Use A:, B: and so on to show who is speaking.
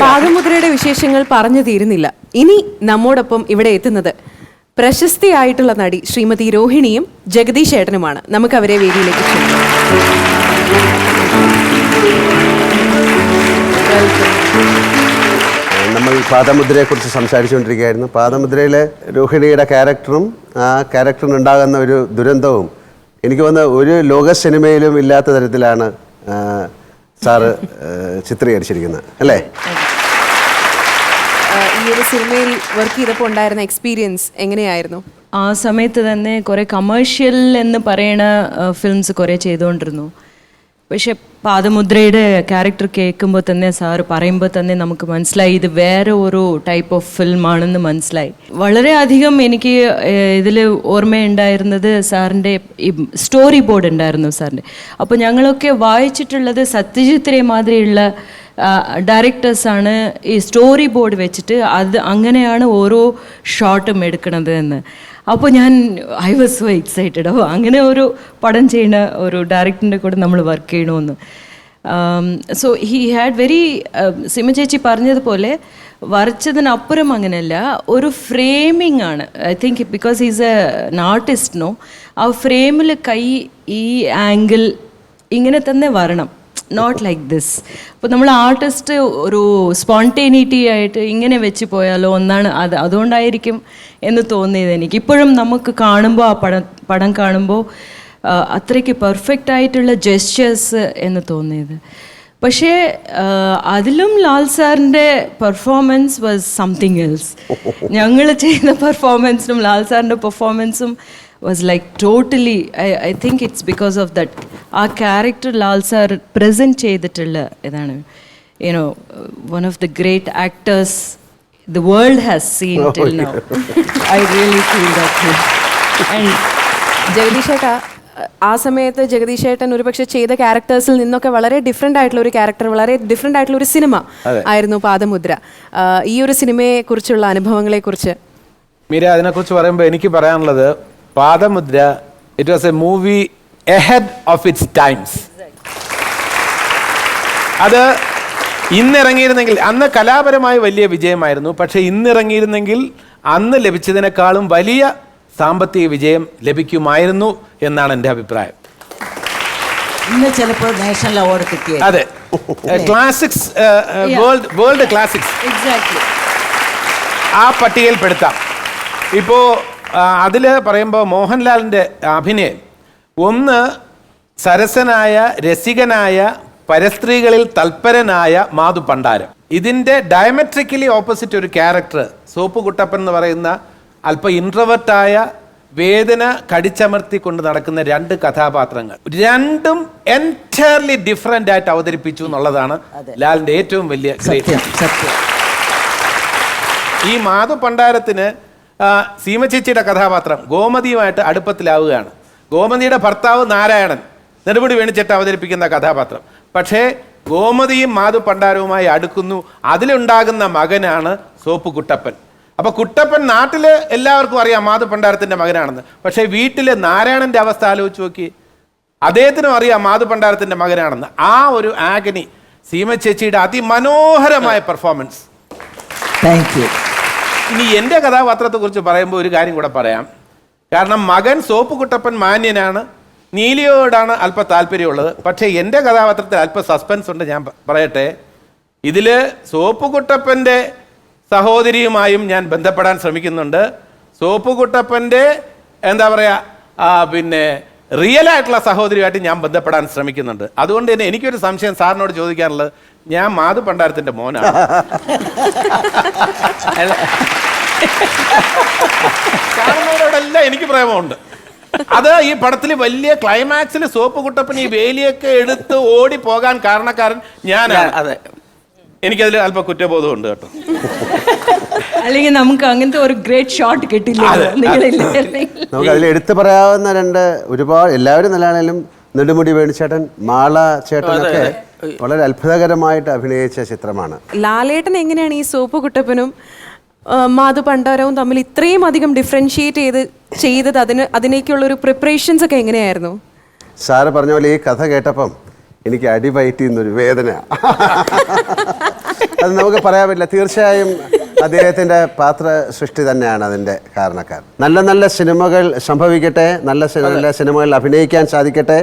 A: പാദമുദ്രയുടെ വിശേഷങ്ങൾ പറഞ്ഞു തീരുന്നില്ല. ഇനി നമ്മോടൊപ്പം ഇവിടെ എത്തുന്നത് പ്രശസ്തിയായിട്ടുള്ള നടി ശ്രീമതി രോഹിണിയും ജഗദീഷ് ഏട്ടനുമാണ്. നമുക്ക് അവരെ വേദിയിലേക്ക് നമ്മൾ
B: നമ്മൾ പാദമുദ്രയെക്കുറിച്ച് സംസാരിച്ചുകൊണ്ടിരിക്കുകയായിരുന്നു. പാദമുദ്രയിലെ രോഹിണിയുടെ ക്യാരക്ടറും ആ ക്യാരക്ടറിന് ഉണ്ടാകുന്ന ഒരു ദുരന്തവും എനിക്ക് തോന്നുന്ന ഒരു ലോക സിനിമയിലും ഇല്ലാത്ത തരത്തിലാണ് സാറ് ആ, ചിത്രീകരിച്ചിരിക്കുന്നത്. അല്ലേ?
A: ഈ ഒരു സിനിമയിൽ വർക്ക് ചെയ്തപ്പോൾ ഉണ്ടായിരുന്ന എക്സ്പീരിയൻസ് എങ്ങനെയായിരുന്നു?
C: ആ സമയത്ത് തന്നെ കുറേ കമേഴ്ഷ്യൽ എന്ന് പറയണ ഫിലിംസ് കുറേ ചെയ്തുകൊണ്ടിരുന്നു പക്ഷെ പാദമുദ്രയുടെ ക്യാരക്ടർ കേൾക്കുമ്പോൾ തന്നെ സാറ് പറയുമ്പോൾ തന്നെ നമുക്ക് മനസ്സിലായി ഇത് വേറെ ഒരു ടൈപ്പ് ഓഫ് ഫിലിം ആണെന്ന് മനസ്സിലായി. വളരെയധികം എനിക്ക് ഇതിൽ ഓർമ്മയുണ്ടായിരുന്നത് സാറിന്റെ ഈ സ്റ്റോറി ബോർഡ് ഉണ്ടായിരുന്നു സാറിന്റെ. അപ്പോൾ ഞങ്ങളൊക്കെ വായിച്ചിട്ടുള്ളത് സത്യജിത് റേ മാതിരിയുള്ള ഡയറക്ടേഴ്സാണ് ഈ സ്റ്റോറി ബോർഡ് വെച്ചിട്ട് അത് അങ്ങനെയാണ് ഓരോ ഷോട്ടും എടുക്കണത് എന്ന്. അപ്പോൾ ഞാൻ ഐ വാസ് സോ എക്സൈറ്റഡ് അപ്പോൾ അങ്ങനെ ഒരു പടം ചെയ്യുന്ന ഒരു ഡയറക്ടറിന്റെ കൂടെ നമ്മൾ വർക്ക് ചെയ്യണമെന്ന് so he had very Sima ചേച്ചി പറഞ്ഞതുപോലെ വരച്ചതിനപ്പുറം അങ്ങനെയല്ല ഒരു ഫ്രെയിമിംഗ് ആണ്. I think because is a artist no ആ ഫ്രെയിമിൽ കൈ ഈ ആംഗിൾ ഇങ്ങനെ തന്നെ വരണം. നോട്ട് ലൈക്ക് ദിസ് അപ്പോൾ നമ്മൾ ആർട്ടിസ്റ്റ് ഒരു സ്പോണ്ടേനിറ്റി ആയിട്ട് ഇങ്ങനെ വെച്ച് പോയാലോ ഒന്നാണ് അത് അതുകൊണ്ടായിരിക്കും എന്ന് തോന്നിയത് എനിക്ക്. ഇപ്പോഴും നമുക്ക് കാണുമ്പോൾ ആ പടം പടം കാണുമ്പോൾ അത്രയ്ക്ക് പെർഫെക്റ്റ് ആയിട്ടുള്ള ജെസ്റ്റേഴ്സ് എന്ന് തോന്നിയത്. പക്ഷേ അതിലും ലാൽ സാറിന്റെ പെർഫോമൻസ് വാസ് സംതിങ് എൽസ് ഞങ്ങൾ ചെയ്യുന്ന പെർഫോമൻസിനും ലാൽ സാറിന്റെ പെർഫോമൻസും was like totally I I think it's because of that ആ ക്യാരക്ടർ ലാൽ സാർ പ്രസന്റ് ചെയ്തിട്ടുള്ള ഇതാണ്. You know one of the great actors the world has seen till now I really feel that and
A: Jagadish ഏട്ടാ ആ സമയത്ത് ജഗദീഷ് ഏട്ടൻ ഒരുപക്ഷെ ചെയ്ത ക്യാരക്ടേഴ്സിൽ നിന്നൊക്കെ വളരെ ഡിഫറെന്റ് ആയിട്ടുള്ള ഒരു ക്യാരക്ടർ വളരെ ഡിഫറെന്റ് ആയിട്ടുള്ള ഒരു സിനിമ ആയിരുന്നു പാദമുദ്ര. ഈ ഒരു സിനിമയെ കുറിച്ചുള്ള അനുഭവങ്ങളെ കുറിച്ച്
D: മീര അതിനെക്കുറിച്ച് പറയുമ്പോൾ എനിക്ക് പറയാനുള്ളത് Padamudra it was a movie ahead of its times അത് ഇന്നിറങ്ങിയിരുന്നെങ്കിൽ അന്ന് കലാപരമായി വലിയ വിജയമായിരുന്നു. പക്ഷേ ഇന്നിറങ്ങിയിരുന്നെങ്കിൽ അന്ന് ലഭിച്ചതിനേക്കാളും വലിയ സാമ്പത്തിക വിജയം ലഭിക്കുമായിരുന്നു എന്നാണ് എന്റെ അഭിപ്രായം.
E: ഇന്ന് ചിലപ്പോൾ നാഷണൽ അവാർഡ്
D: അതെ. Classics world world classics
C: exactly
D: ആ പട്ടികയിൽ പെടുത്താം. ഇപ്പോൾ അതിൽ പറയുമ്പോൾ മോഹൻലാലിന്റെ അഭിനയം ഒന്ന് സരസനായ രസികനായ പരസ്ത്രീകളിൽ തൽപരനായ മാധു പണ്ടാരം. ഇതിന്റെ ഡയമെട്രിക്കലി ഓപ്പോസിറ്റ് ഒരു ക്യാരക്ടർ സോപ്പ് കുട്ടപ്പൻ എന്ന് പറയുന്ന അല്പ ഇൻട്രവർട്ടായ വേദന കടിച്ചമർത്തി കൊണ്ട് നടക്കുന്ന രണ്ട് കഥാപാത്രങ്ങൾ. രണ്ടും എന്റയർലി ഡിഫറെന്റ് ആയിട്ട് അവതരിപ്പിച്ചു എന്നുള്ളതാണ് ലാലിന്റെ ഏറ്റവും വലിയ ഈ മാധു പണ്ടാരത്തിന് സീമചേച്ചിയുടെ സീമ ചേച്ചിയുടെ കഥാപാത്രം ഗോമതിയുമായിട്ട് അടുപ്പത്തിലാവുകയാണ്. ഗോമതിയുടെ ഭർത്താവ് നാരായണൻ. നെടുപടി വേണിച്ചിട്ട് അവതരിപ്പിക്കുന്ന കഥാപാത്രം. പക്ഷേ ഗോമതിയും മാധു പണ്ടാരവുമായി അടുക്കുന്നു. അതിലുണ്ടാകുന്ന മകനാണ് സോപ്പ് കുട്ടപ്പൻ. അപ്പൊ കുട്ടപ്പൻ നാട്ടിൽ എല്ലാവർക്കും അറിയാം മാധു പണ്ടാരത്തിന്റെ മകനാണെന്ന്. പക്ഷേ വീട്ടിൽ നാരായണന്റെ അവസ്ഥ ആലോചിച്ച് നോക്കി. അദ്ദേഹത്തിനും അറിയാം മാധു പണ്ടാരത്തിന്റെ മകനാണെന്ന്. ആ ഒരു ആഗനി സീമ ചേച്ചിയുടെ അതിമനോഹരമായ പെർഫോമൻസ്
E: താങ്ക് യു
D: ഇനി എന്റെ കഥാപാത്രത്തെ കുറിച്ച് പറയുമ്പോൾ ഒരു കാര്യം കൂടെ പറയാം. കാരണം മകൻ സോപ്പ് കുട്ടപ്പൻ മാന്യനാണ്. നീലിയോടാണ് അല്പ താല്പര്യമുള്ളത്. പക്ഷേ എന്റെ കഥാപാത്രത്തിൽ അല്പ സസ്പെൻസ് ഉണ്ട് ഞാൻ പറയട്ടെ. ഇതിൽ സോപ്പ് കുട്ടപ്പന്റെ സഹോദരിയുമായും ഞാൻ ബന്ധപ്പെടാൻ ശ്രമിക്കുന്നുണ്ട്. സോപ്പ് കുട്ടപ്പന്റെ എന്താ പറയുക പിന്നെ റിയൽ ആയിട്ടുള്ള സഹോദരിയുമായിട്ട് ഞാൻ ബന്ധപ്പെടാൻ ശ്രമിക്കുന്നുണ്ട്. അതുകൊണ്ട് തന്നെ എനിക്കൊരു സംശയം സാറിനോട് ചോദിക്കാനുള്ളത്. ഞാൻ മാധു പണ്ടാരത്തിന്റെ മോനാണ്. കാണുന്നവരോടെല്ലാം എനിക്ക് പ്രേമമുണ്ട്. അത് ഈ പടത്തിൽ വലിയ ക്ലൈമാക്സിൽ സോപ്പ് കുട്ടപ്പൻ ഈ വേലിയൊക്കെ എടുത്ത് ഓടി പോകാൻ കാരണക്കാരൻ ഞാനാണ്.
F: അതെ.
D: എനിക്കതിൽ അല്പം കുറ്റബോധമുണ്ട് കേട്ടോ.
C: അല്ലെങ്കിൽ നമുക്ക് അങ്ങനത്തെ ഒരു ഗ്രേറ്റ് ഷോട്ട് കിട്ടില്ല.
B: നമുക്ക് അതിൽ എടുത്തു പറയാവുന്ന രണ്ട് ഒരുപാട് എല്ലാവരും നല്ലതാണേലും നെടുമുടി വേണിച്ചേട്ടൻ മാള ചേട്ടനൊക്കെ വളരെ അത്ഭുതകരമായിട്ട് അഭിനയിച്ച ചിത്രമാണ്.
A: ലാലേട്ടൻ എങ്ങനെയാണ് ഈ സോപ്പ് കുട്ടപ്പനും മാധു പണ്ടാരവും തമ്മിൽ ഇത്രയും അധികം ഡിഫറൻഷിയേറ്റ് ചെയ്ത് ചെയ്തത് അതിന് അതിനേക്കുള്ള ഒരു പ്രിപ്പറേഷൻസ് ഒക്കെ എങ്ങനെയായിരുന്നു?
B: സാറ് പറഞ്ഞ പോലെ ഈ കഥ കേട്ടപ്പം എനിക്ക് അടിവയറ്റി എന്നൊരു വേദന. അത് നമുക്ക് പറയാൻ പറ്റില്ല. തീർച്ചയായും അദ്ദേഹത്തിന്റെ പാത്ര സൃഷ്ടി തന്നെയാണ് അതിന്റെ കാരണക്കാർ നല്ല നല്ല സിനിമകൾ സംഭവിക്കട്ടെ. നല്ല നല്ല സിനിമകളിൽ അഭിനയിക്കാൻ സാധിക്കട്ടെ.